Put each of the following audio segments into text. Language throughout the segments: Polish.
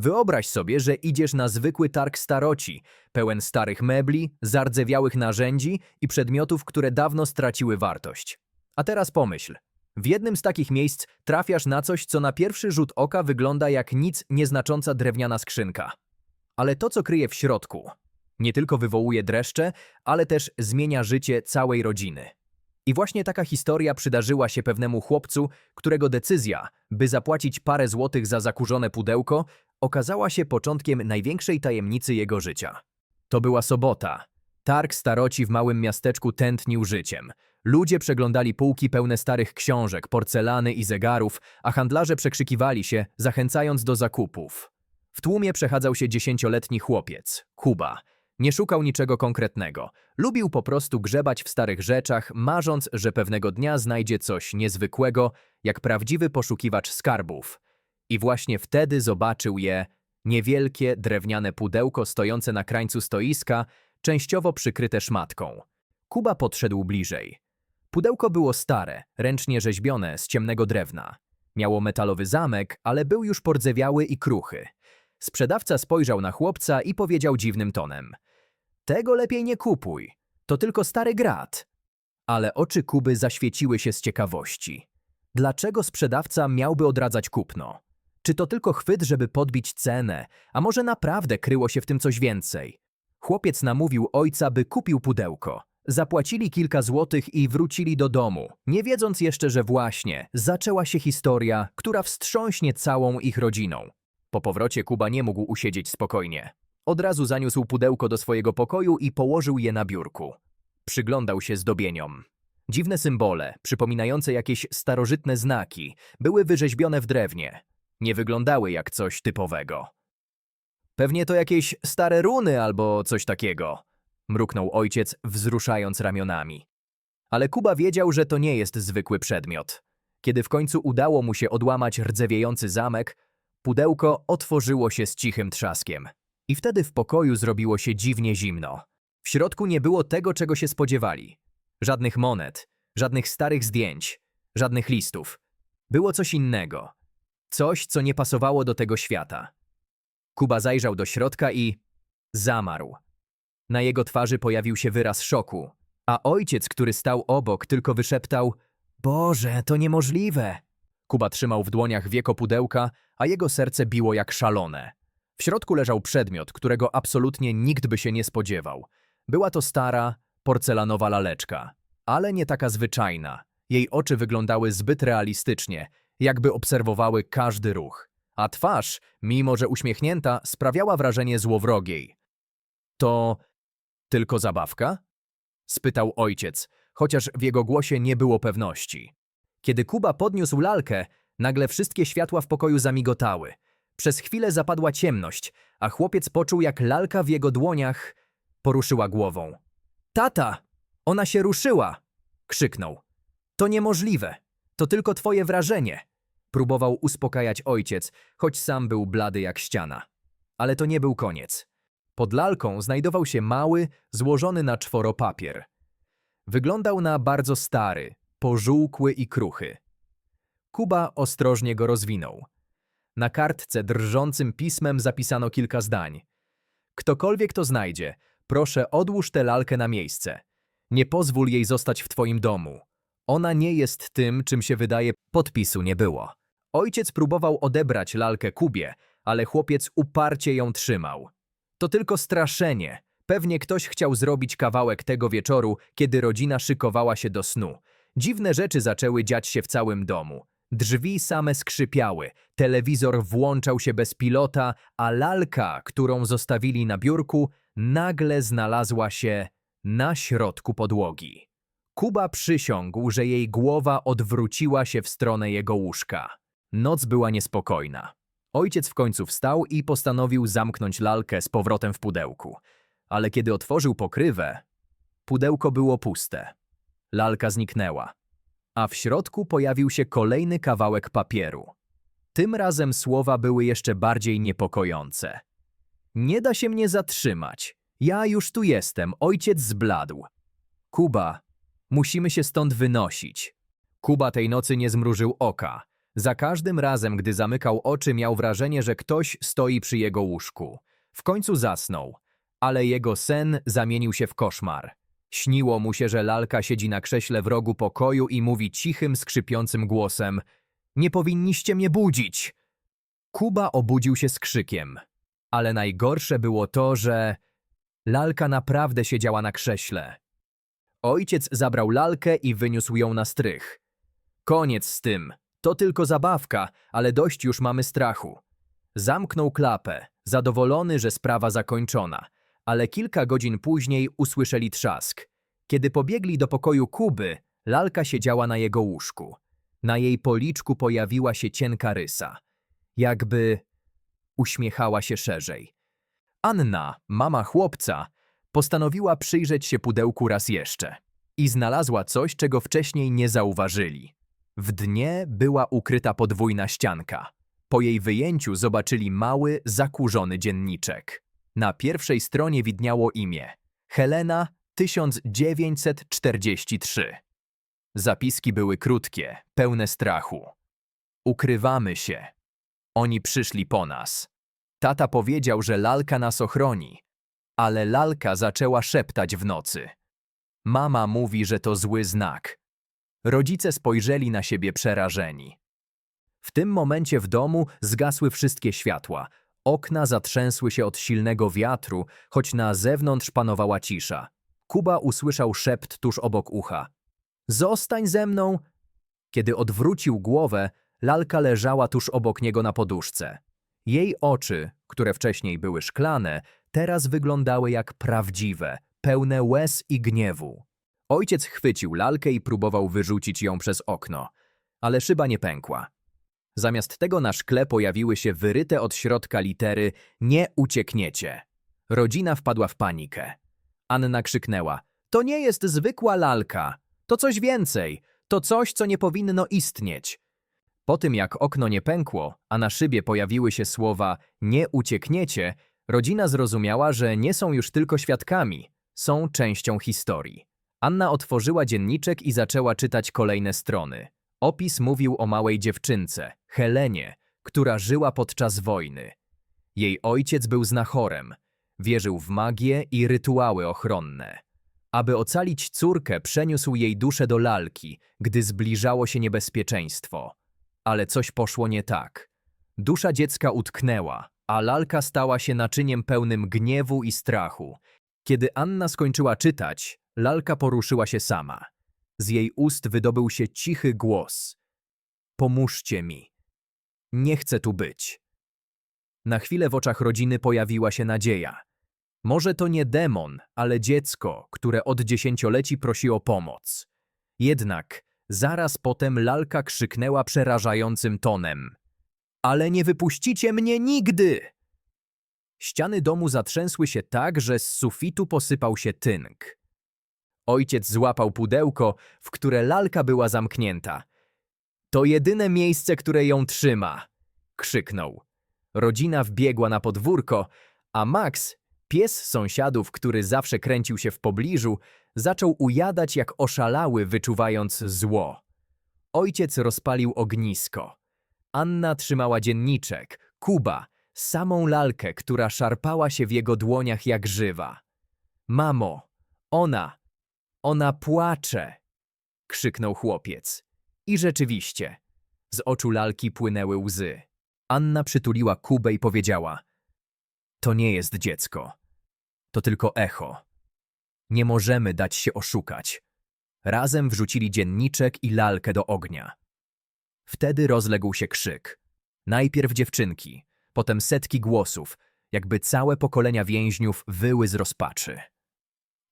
Wyobraź sobie, że idziesz na zwykły targ staroci, pełen starych mebli, zardzewiałych narzędzi i przedmiotów, które dawno straciły wartość. A teraz pomyśl. W jednym z takich miejsc trafiasz na coś, co na pierwszy rzut oka wygląda jak nic nieznacząca drewniana skrzynka. Ale to, co kryje w środku, nie tylko wywołuje dreszcze, ale też zmienia życie całej rodziny. I właśnie taka historia przydarzyła się pewnemu chłopcu, którego decyzja, by zapłacić parę złotych za zakurzone pudełko, okazała się początkiem największej tajemnicy jego życia. To była sobota. Targ staroci w małym miasteczku tętnił życiem. Ludzie przeglądali półki pełne starych książek, porcelany i zegarów, a handlarze przekrzykiwali się, zachęcając do zakupów. W tłumie przechadzał się dziesięcioletni chłopiec, Kuba. Nie szukał niczego konkretnego. Lubił po prostu grzebać w starych rzeczach, marząc, że pewnego dnia znajdzie coś niezwykłego, jak prawdziwy poszukiwacz skarbów. I właśnie wtedy zobaczył je niewielkie drewniane pudełko stojące na krańcu stoiska, częściowo przykryte szmatką. Kuba podszedł bliżej. Pudełko było stare, ręcznie rzeźbione z ciemnego drewna. Miało metalowy zamek, ale był już pordzewiały i kruchy. Sprzedawca spojrzał na chłopca i powiedział dziwnym tonem: Tego lepiej nie kupuj. To tylko stary grat. Ale oczy Kuby zaświeciły się z ciekawości. Dlaczego sprzedawca miałby odradzać kupno? Czy to tylko chwyt, żeby podbić cenę, a może naprawdę kryło się w tym coś więcej? Chłopiec namówił ojca, by kupił pudełko. Zapłacili kilka złotych i wrócili do domu, nie wiedząc jeszcze, że właśnie zaczęła się historia, która wstrząśnie całą ich rodziną. Po powrocie Kuba nie mógł usiedzieć spokojnie. Od razu zaniósł pudełko do swojego pokoju i położył je na biurku. Przyglądał się zdobieniom. Dziwne symbole, przypominające jakieś starożytne znaki, były wyrzeźbione w drewnie. Nie wyglądały jak coś typowego. Pewnie to jakieś stare runy albo coś takiego, mruknął ojciec, wzruszając ramionami. Ale Kuba wiedział, że to nie jest zwykły przedmiot. Kiedy w końcu udało mu się odłamać rdzewiejący zamek, pudełko otworzyło się z cichym trzaskiem. I wtedy w pokoju zrobiło się dziwnie zimno. W środku nie było tego, czego się spodziewali. Żadnych monet, żadnych starych zdjęć, żadnych listów. Było coś innego. Coś, co nie pasowało do tego świata. Kuba zajrzał do środka i zamarł. Na jego twarzy pojawił się wyraz szoku, a ojciec, który stał obok, tylko wyszeptał: Boże, to niemożliwe. Kuba trzymał w dłoniach wieko pudełka, a jego serce biło jak szalone. W środku leżał przedmiot, którego absolutnie nikt by się nie spodziewał. Była to stara, porcelanowa laleczka, ale nie taka zwyczajna. Jej oczy wyglądały zbyt realistycznie, jakby obserwowały każdy ruch. A twarz, mimo że uśmiechnięta, sprawiała wrażenie złowrogiej. To tylko zabawka? spytał ojciec, chociaż w jego głosie nie było pewności. Kiedy Kuba podniósł lalkę, nagle wszystkie światła w pokoju zamigotały. Przez chwilę zapadła ciemność, a chłopiec poczuł, jak lalka w jego dłoniach poruszyła głową. Tata! Ona się ruszyła! krzyknął. To niemożliwe. To tylko twoje wrażenie. Próbował uspokajać ojciec, choć sam był blady jak ściana. Ale to nie był koniec. Pod lalką znajdował się mały, złożony na czworo papier. Wyglądał na bardzo stary, pożółkły i kruchy. Kuba ostrożnie go rozwinął. Na kartce drżącym pismem zapisano kilka zdań. Ktokolwiek to znajdzie, proszę odłóż tę lalkę na miejsce. Nie pozwól jej zostać w twoim domu. Ona nie jest tym, czym się wydaje, podpisu nie było. Ojciec próbował odebrać lalkę Kubie, ale chłopiec uparcie ją trzymał. To tylko straszenie. Pewnie ktoś chciał zrobić kawałek tego wieczoru, kiedy rodzina szykowała się do snu. Dziwne rzeczy zaczęły dziać się w całym domu. Drzwi same skrzypiały, telewizor włączał się bez pilota, a lalka, którą zostawili na biurku, nagle znalazła się na środku podłogi. Kuba przysiągł, że jej głowa odwróciła się w stronę jego łóżka. Noc była niespokojna. Ojciec w końcu wstał i postanowił zamknąć lalkę z powrotem w pudełku. Ale kiedy otworzył pokrywę, pudełko było puste. Lalka zniknęła, a w środku pojawił się kolejny kawałek papieru. Tym razem słowa były jeszcze bardziej niepokojące. Nie da się mnie zatrzymać. Ja już tu jestem, ojciec zbladł. Kuba, musimy się stąd wynosić. Kuba tej nocy nie zmrużył oka. Za każdym razem, gdy zamykał oczy, miał wrażenie, że ktoś stoi przy jego łóżku. W końcu zasnął, ale jego sen zamienił się w koszmar. Śniło mu się, że lalka siedzi na krześle w rogu pokoju i mówi cichym, skrzypiącym głosem: Nie powinniście mnie budzić! Kuba obudził się z krzykiem. Ale najgorsze było to, że lalka naprawdę siedziała na krześle. Ojciec zabrał lalkę i wyniósł ją na strych. Koniec z tym. To tylko zabawka, ale dość już mamy strachu. Zamknął klapę, zadowolony, że sprawa zakończona, ale kilka godzin później usłyszeli trzask. Kiedy pobiegli do pokoju Kuby, lalka siedziała na jego łóżku. Na jej policzku pojawiła się cienka rysa. Jakby uśmiechała się szerzej. Anna, mama chłopca, postanowiła przyjrzeć się pudełku raz jeszcze i znalazła coś, czego wcześniej nie zauważyli. W dnie była ukryta podwójna ścianka. Po jej wyjęciu zobaczyli mały, zakurzony dzienniczek. Na pierwszej stronie widniało imię Helena 1943. Zapiski były krótkie, pełne strachu. Ukrywamy się. Oni przyszli po nas. Tata powiedział, że lalka nas ochroni, ale lalka zaczęła szeptać w nocy. Mama mówi, że to zły znak. Rodzice spojrzeli na siebie przerażeni. W tym momencie w domu zgasły wszystkie światła. Okna zatrzęsły się od silnego wiatru, choć na zewnątrz panowała cisza. Kuba usłyszał szept tuż obok ucha. Zostań ze mną! Kiedy odwrócił głowę, lalka leżała tuż obok niego na poduszce. Jej oczy, które wcześniej były szklane, teraz wyglądały jak prawdziwe, pełne łez i gniewu. Ojciec chwycił lalkę i próbował wyrzucić ją przez okno, ale szyba nie pękła. Zamiast tego na szkle pojawiły się wyryte od środka litery Nie uciekniecie. Rodzina wpadła w panikę. Anna krzyknęła: To nie jest zwykła lalka. To coś więcej. To coś, co nie powinno istnieć. Po tym jak okno nie pękło, a na szybie pojawiły się słowa Nie uciekniecie, rodzina zrozumiała, że nie są już tylko świadkami, są częścią historii. Anna otworzyła dzienniczek i zaczęła czytać kolejne strony. Opis mówił o małej dziewczynce, Helenie, która żyła podczas wojny. Jej ojciec był znachorem, wierzył w magię i rytuały ochronne. Aby ocalić córkę, przeniósł jej duszę do lalki, gdy zbliżało się niebezpieczeństwo. Ale coś poszło nie tak. Dusza dziecka utknęła, a lalka stała się naczyniem pełnym gniewu i strachu. Kiedy Anna skończyła czytać, lalka poruszyła się sama. Z jej ust wydobył się cichy głos. Pomóżcie mi. Nie chcę tu być. Na chwilę w oczach rodziny pojawiła się nadzieja. Może to nie demon, ale dziecko, które od dziesięcioleci prosi o pomoc. Jednak zaraz potem lalka krzyknęła przerażającym tonem. Ale nie wypuścicie mnie nigdy! Ściany domu zatrzęsły się tak, że z sufitu posypał się tynk. Ojciec złapał pudełko, w które lalka była zamknięta. To jedyne miejsce, które ją trzyma, krzyknął. Rodzina wbiegła na podwórko, a Max, pies sąsiadów, który zawsze kręcił się w pobliżu, zaczął ujadać jak oszalały, wyczuwając zło. Ojciec rozpalił ognisko. Anna trzymała dzienniczek, Kuba, samą lalkę, która szarpała się w jego dłoniach jak żywa. Mamo, ona, ona płacze! krzyknął chłopiec. I rzeczywiście, z oczu lalki płynęły łzy. Anna przytuliła Kubę i powiedziała: To nie jest dziecko. To tylko echo. Nie możemy dać się oszukać. Razem wrzucili dzienniczek i lalkę do ognia. Wtedy rozległ się krzyk. Najpierw dziewczynki, potem setki głosów, jakby całe pokolenia więźniów wyły z rozpaczy.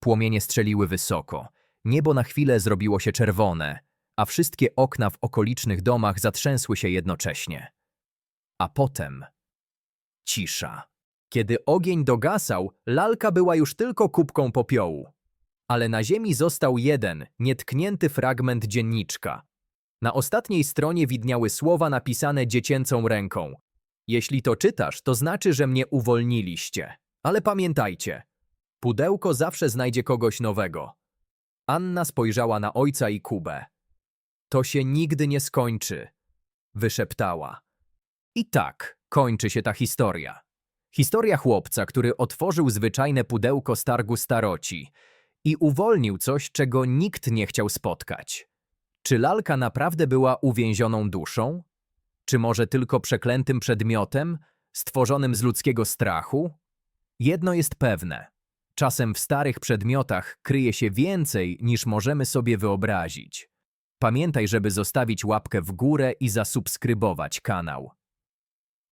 Płomienie strzeliły wysoko, niebo na chwilę zrobiło się czerwone, a wszystkie okna w okolicznych domach zatrzęsły się jednocześnie. A potem cisza. Kiedy ogień dogasał, lalka była już tylko kubką popiołu. Ale na ziemi został jeden, nietknięty fragment dzienniczka. Na ostatniej stronie widniały słowa napisane dziecięcą ręką. Jeśli to czytasz, to znaczy, że mnie uwolniliście. Ale pamiętajcie, pudełko zawsze znajdzie kogoś nowego. Anna spojrzała na ojca i Kubę. To się nigdy nie skończy. wyszeptała. I tak kończy się ta historia. Historia chłopca, który otworzył zwyczajne pudełko z targu staroci i uwolnił coś, czego nikt nie chciał spotkać. Czy lalka naprawdę była uwięzioną duszą? Czy może tylko przeklętym przedmiotem, stworzonym z ludzkiego strachu? Jedno jest pewne. Czasem w starych przedmiotach kryje się więcej, niż możemy sobie wyobrazić. Pamiętaj, żeby zostawić łapkę w górę i zasubskrybować kanał.